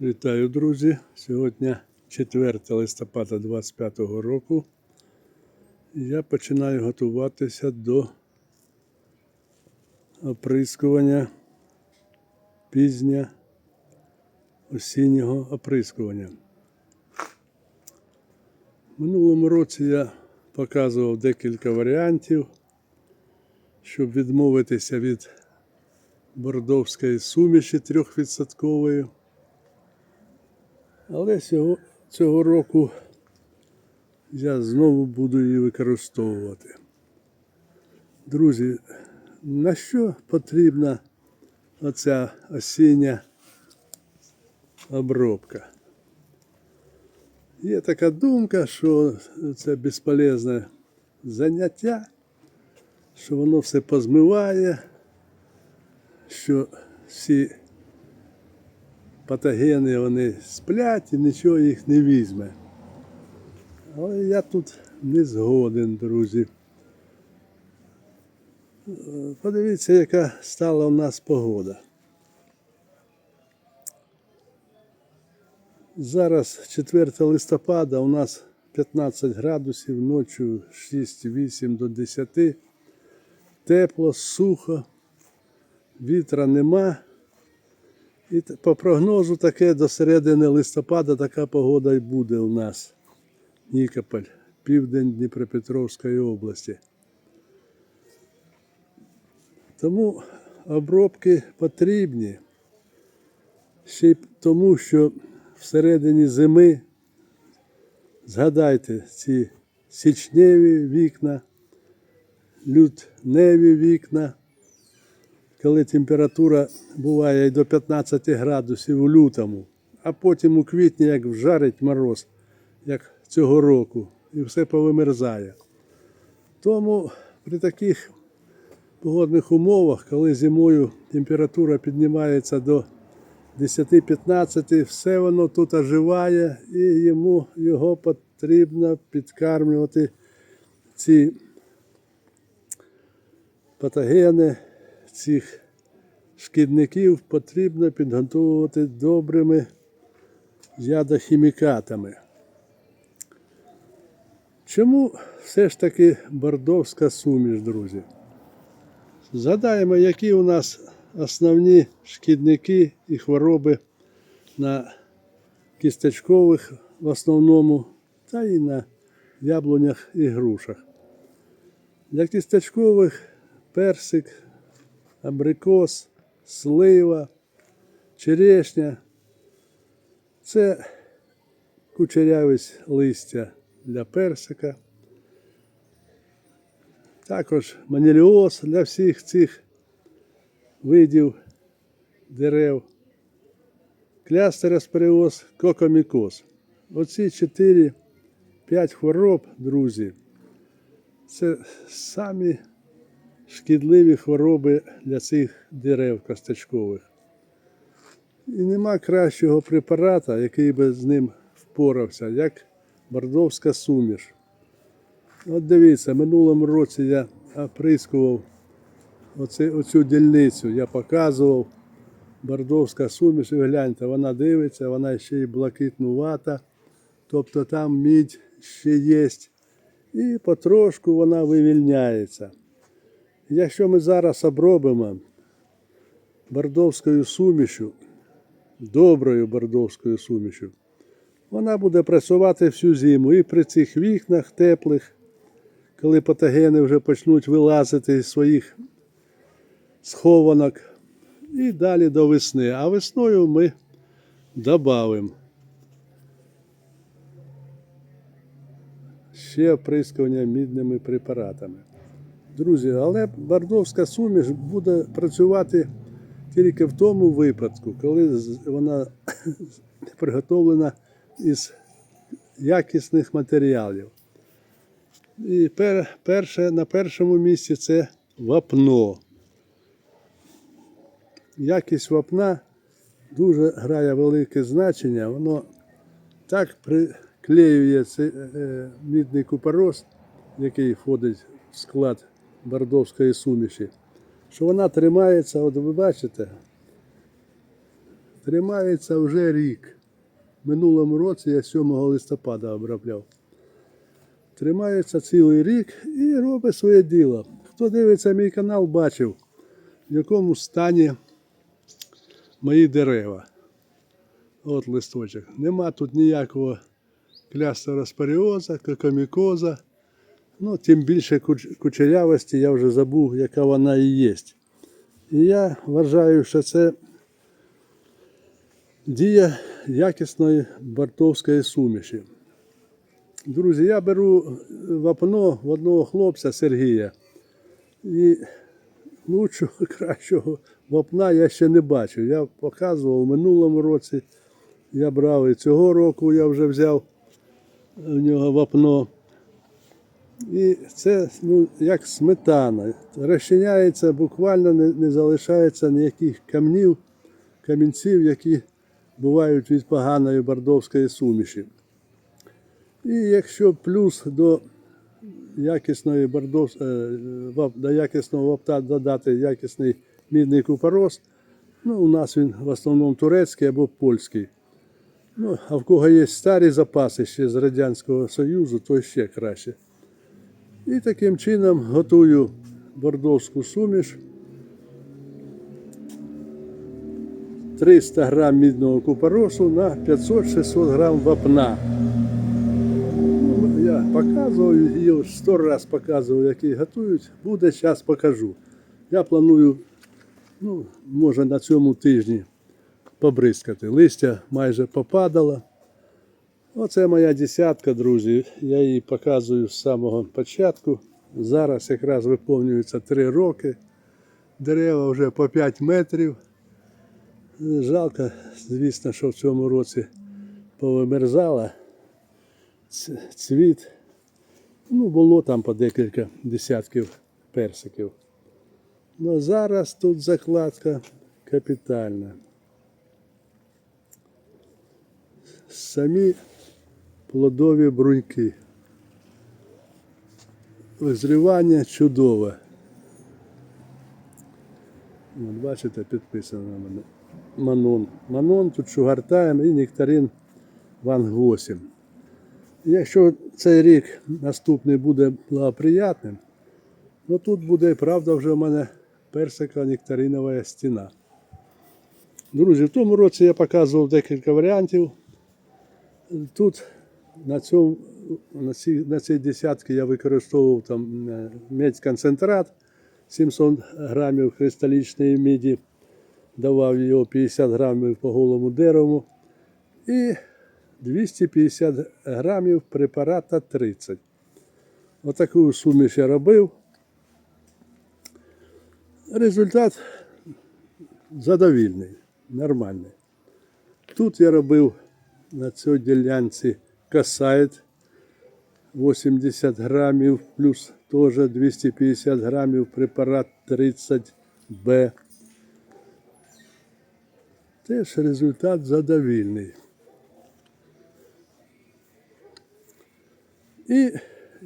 Вітаю, друзі! Сьогодні 4 листопада 25 року. Я починаю готуватися до оприскування пізня осіннього оприскування. Минулому році я показував декілька варіантів, щоб відмовитися від бордовської суміші 3%. Але цього, цього року я знову буду її використовувати. Друзі, на що потрібна оця осіння обробка? Є така думка, що це безполезне заняття, що воно все позмиває, що всі патогени вони сплять і нічого їх не візьме. Але я тут не згоден, друзі. Подивіться, яка стала у нас погода. Зараз 4 листопада, у нас 15 градусів, ночі 6-8 до 10. Тепло, сухо, вітра нема. І по прогнозу таке до середини листопада така погода й буде у нас. Нікополь, південь Дніпропетровської області. Тому обробки потрібні. Ще й тому, що всередині зими згадайте ці січневі вікна, лютневі вікна коли температура буває і до 15 градусів у лютому, а потім у квітні, як вжарить мороз, як цього року, і все повимерзає. Тому при таких погодних умовах, коли зимою температура піднімається до 10-15, все воно тут оживає і йому його потрібно підкармлювати ці патогени цих шкідників потрібно підготовувати добрими ядохімікатами. Чому все ж таки бордовська суміш, друзі? Згадаємо, які у нас основні шкідники і хвороби на кісточкових в основному, та і на яблунях і грушах. Для кісточкових персик, абрикос, слива, черешня. Це кучерявість листя для персика. Також маніліоз для всіх цих видів дерев. Клястероспоріоз, кокомікоз. Оці 4-5 хвороб, друзі, це самі шкідливі хвороби для цих дерев косточкових. І нема кращого препарата, який би з ним впорався, як бордовська суміш. От дивіться, минулому році я оприскував оце, оцю дільницю, я показував бордовська суміш, і гляньте, вона дивиться, вона ще й блакитнувата, тобто там мідь ще є. І потрошку вона вивільняється. Якщо ми зараз обробимо бордовською сумішю, доброю бордовською сумішю, вона буде працювати всю зиму і при цих вікнах теплих, коли патогени вже почнуть вилазити з своїх схованок, і далі до весни. А весною ми додамо ще оприскування мідними препаратами. Друзі, але бордовська суміш буде працювати тільки в тому випадку, коли вона приготовлена із якісних матеріалів. І пер, перше, на першому місці це вапно. Якість вапна дуже грає велике значення. Воно так приклеює цей е, мідний купорос, який входить в склад бордовської суміші, що вона тримається, от ви бачите, тримається вже рік. Минулому році я 7 листопада обробляв. Тримається цілий рік і робить своє діло. Хто дивиться мій канал, бачив, в якому стані мої дерева. От листочок. Нема тут ніякого клястероспоріоза, кокомікоза. Ну, тим більше куч- кучерявості я вже забув, яка вона і є. І я вважаю, що це дія якісної бортовської суміші. Друзі, я беру вапно в одного хлопця Сергія. І лучшого, кращого вапна я ще не бачив. Я показував у минулому році. Я брав і цього року я вже взяв у нього вапно. І це ну, як сметана. Розчиняється, буквально не, не залишається ніяких камнів, камінців, які бувають від поганої бордовської суміші. І якщо плюс до якісної бордов, е, до якісного вапта додати якісний мідний купорос, ну, у нас він в основному турецький або польський. Ну, а в кого є старі запаси ще з Радянського Союзу, то ще краще. І таким чином готую бордовську суміш. 300 грам мідного купоросу на 500-600 грам вапна. Ну, Я показував її 100 раз показував, як її готують. Буде час покажу. Я планую, ну, може на цьому тижні побризкати. Листя майже попадало. Оце моя десятка, друзі. Я її показую з самого початку. Зараз якраз виповнюється 3 роки. Дерева вже по 5 метрів. Жалко, звісно, що в цьому році повимерзала цвіт. Ну, було там по декілька десятків персиків. Ну зараз тут закладка капітальна. Самі плодові бруньки. Визрівання чудове. Бачите, підписано на мене. Манон. Манон тут шугартаєм і нектарин Ван 8. Якщо цей рік наступний буде благоприятним, ну тут буде, правда, вже в мене персика нектаринова стіна. Друзі, в тому році я показував декілька варіантів. Тут на, цьому, на, цій, на цій десятці я використовував там е, медь-концентрат 700 грамів кристалічної міді, давав його 50 грамів по голому дереву і 250 грамів препарата 30. Отаку суміш я робив. Результат задовільний, нормальний. Тут я робив на цій ділянці касайт 80 грамів, плюс теж 250 грамів препарат 30Б. Теж результат задовільний. І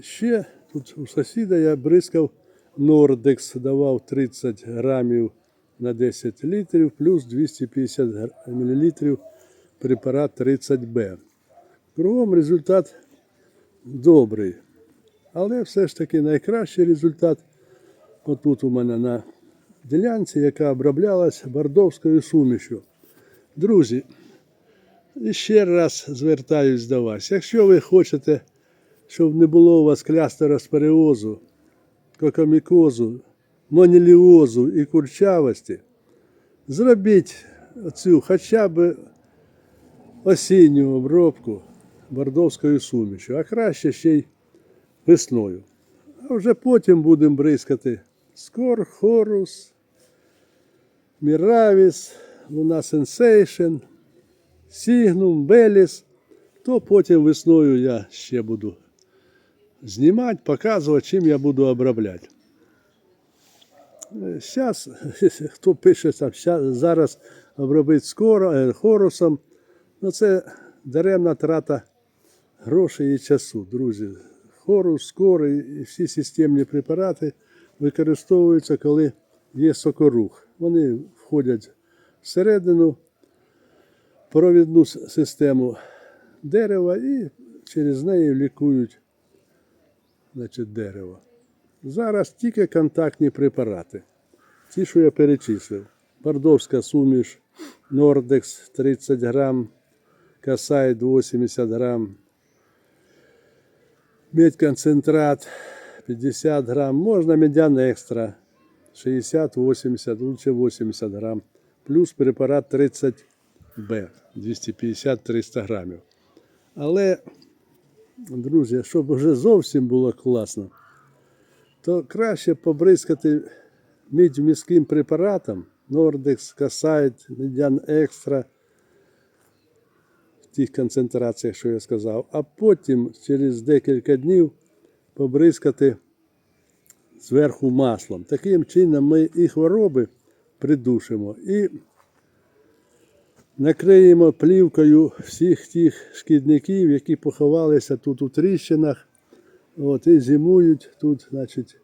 ще тут у сусіда я бризкав Нордекс, давав 30 грамів на 10 літрів, плюс 250 мл препарат 30Б. Кругом результат добрий. Але все ж таки найкращий результат отут у мене на ділянці, яка оброблялась бордовською сумішю. Друзі, ще раз звертаюсь до вас. Якщо ви хочете, щоб не було у вас клястероспоріозу, кокомікозу, моніліозу і курчавості, зробіть цю хоча б осінню обробку бордовською сумішю, а краще ще й весною. А вже потім будемо бризкати скор, хорус, міравіс, луна сенсейшн, сігнум, беліс. То потім весною я ще буду знімати, показувати, чим я буду обробляти. Зараз, хто пише там, зараз обробити скоро, е, хорусом, ну це даремна трата грошей і часу, друзі. Хорус, скор і і всі системні препарати використовуються, коли є сокорух. Вони входять всередину провідну систему дерева і через неї лікують значить, дерево. Зараз тільки контактні препарати. Ті, що я перечислив. Бордовська суміш, Нордекс 30 грам, Касайд 80 грам, медконцентрат 50 грам, можна медян екстра 60-80, лучше 80 грам, плюс препарат 30Б 250-300 грамів. Але, друзі, щоб вже зовсім було класно, то краще побризкати мідь-міським препаратом. Нордекс, Касайд, Медян Екстра тих концентраціях, що я сказав, а потім через декілька днів побризкати зверху маслом. Таким чином ми і хвороби придушимо і накриємо плівкою всіх тих шкідників, які поховалися тут у тріщинах. От, і зимують тут, значить,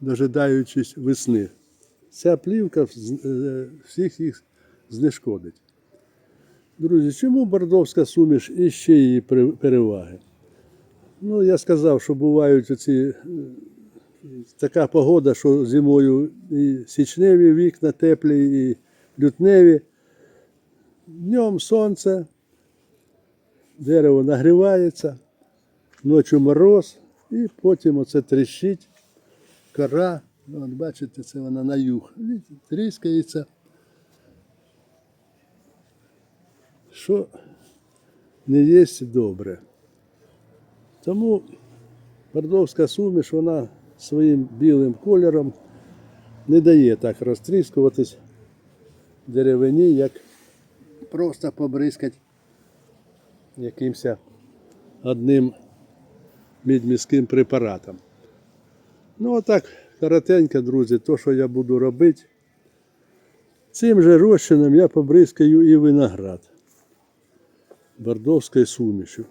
дожидаючись весни. Ця плівка е, всіх їх знешкодить. Друзі, чому бордовська суміш і ще її переваги? Ну, я сказав, що бувають оці, е, така погода, що зимою і січневі вікна теплі, і лютневі. Днем сонце, дерево нагрівається, ночі мороз, і потім оце тріщить кора. От бачите, це вона на юг. Тріскається. Що не є добре. Тому бордовська суміш, вона своїм білим кольором не дає так розтріскуватись деревині, як просто побризкать якимось одним мідміським препаратом. Ну, отак, коротенько, друзі, то, що я буду робити. Цим же розчином я побризкаю і виноград бордовською сумішю.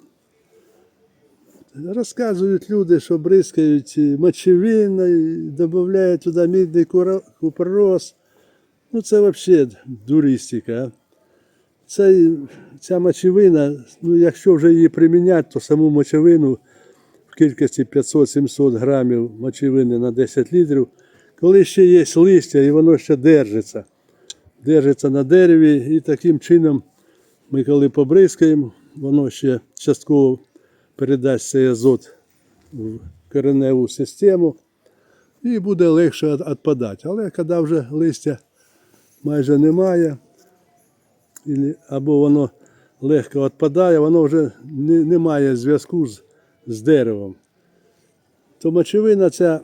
Розказують люди, що бризкають мочевиною, додають туди мідний купорос. Ну це взагалі дуристика. Це, ця мочевина, ну якщо вже її приміняти, то саму мочевину в кількості 500-700 грамів мочевини на 10 літрів, коли ще є листя і воно ще держиться. Держиться на дереві і таким чином ми коли побризкаємо, воно ще частково передасть цей азот в кореневу систему і буде легше відпадати. Але коли вже листя майже немає, або воно легко відпадає, воно вже не, має зв'язку з, з деревом. То мочевина ця,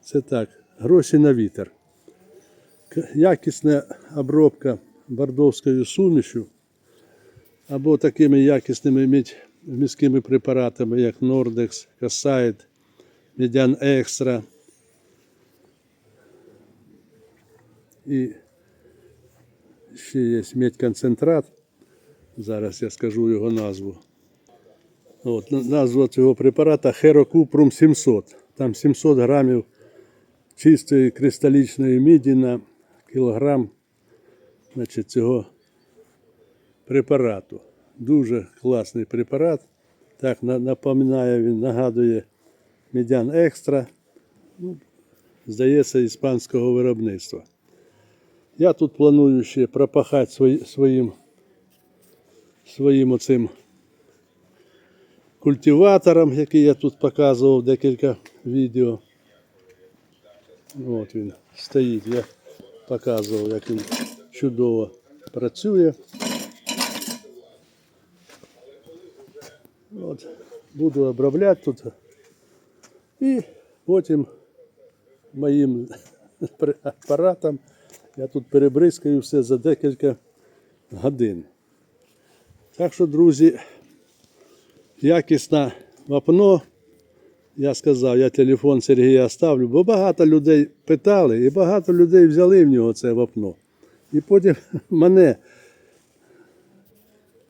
це так, гроші на вітер. Якісна обробка бордовською сумішю або такими якісними міськими препаратами, як Нордекс, Касайд, Медян Екстра. І ще є медконцентрат. Зараз я скажу його назву. От, назва цього препарата Херокупрум 700. Там 700 грамів чистої кристалічної міді на кілограм значить, цього препарату. Дуже класний препарат. Так, на- напоминає він, нагадує медян екстра. Ну, здається, іспанського виробництва. Я тут планую ще пропахати свої- своїм, своїм оцим культиватором, який я тут показував декілька відео. От він стоїть. Я показував, як він чудово працює. От, буду обробляти тут. І потім моїм апаратом я тут перебризкаю все за декілька годин. Так що, друзі, якісне вапно. Я сказав, я телефон Сергія оставлю, бо багато людей питали і багато людей взяли в нього це вапно. І потім мене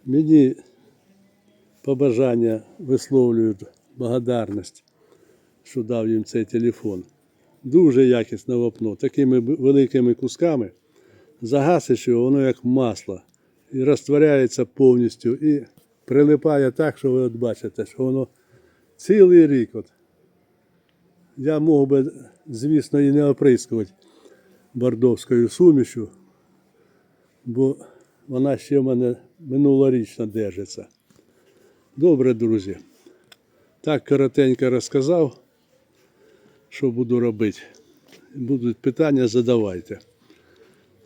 мені побажання висловлюють благодарність, що дав їм цей телефон. Дуже якісне вапно, такими великими кусками. загасиш його, воно як масло. І розтворяється повністю. І прилипає так, що ви от бачите, що воно цілий рік. От. Я мог би, звісно, і не оприскувати бордовською сумішю, бо вона ще в мене минулорічно держиться. Добре, друзі. Так коротенько розказав, що буду робити. Будуть питання, задавайте.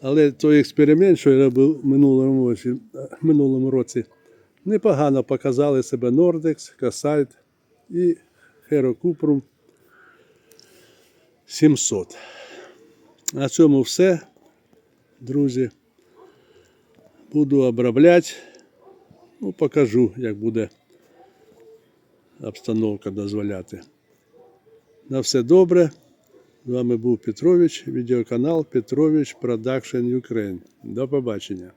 Але той експеримент, що я робив в минулому році, минулому році непогано показали себе Nordex, Касайт і Hero 700. На цьому все, друзі. Буду обробляти. Ну, покажу, як буде обстановка дозволяти. На все добре. З вами був Петрович, відеоканал Петрович Продакшн Ukraine. До побачення.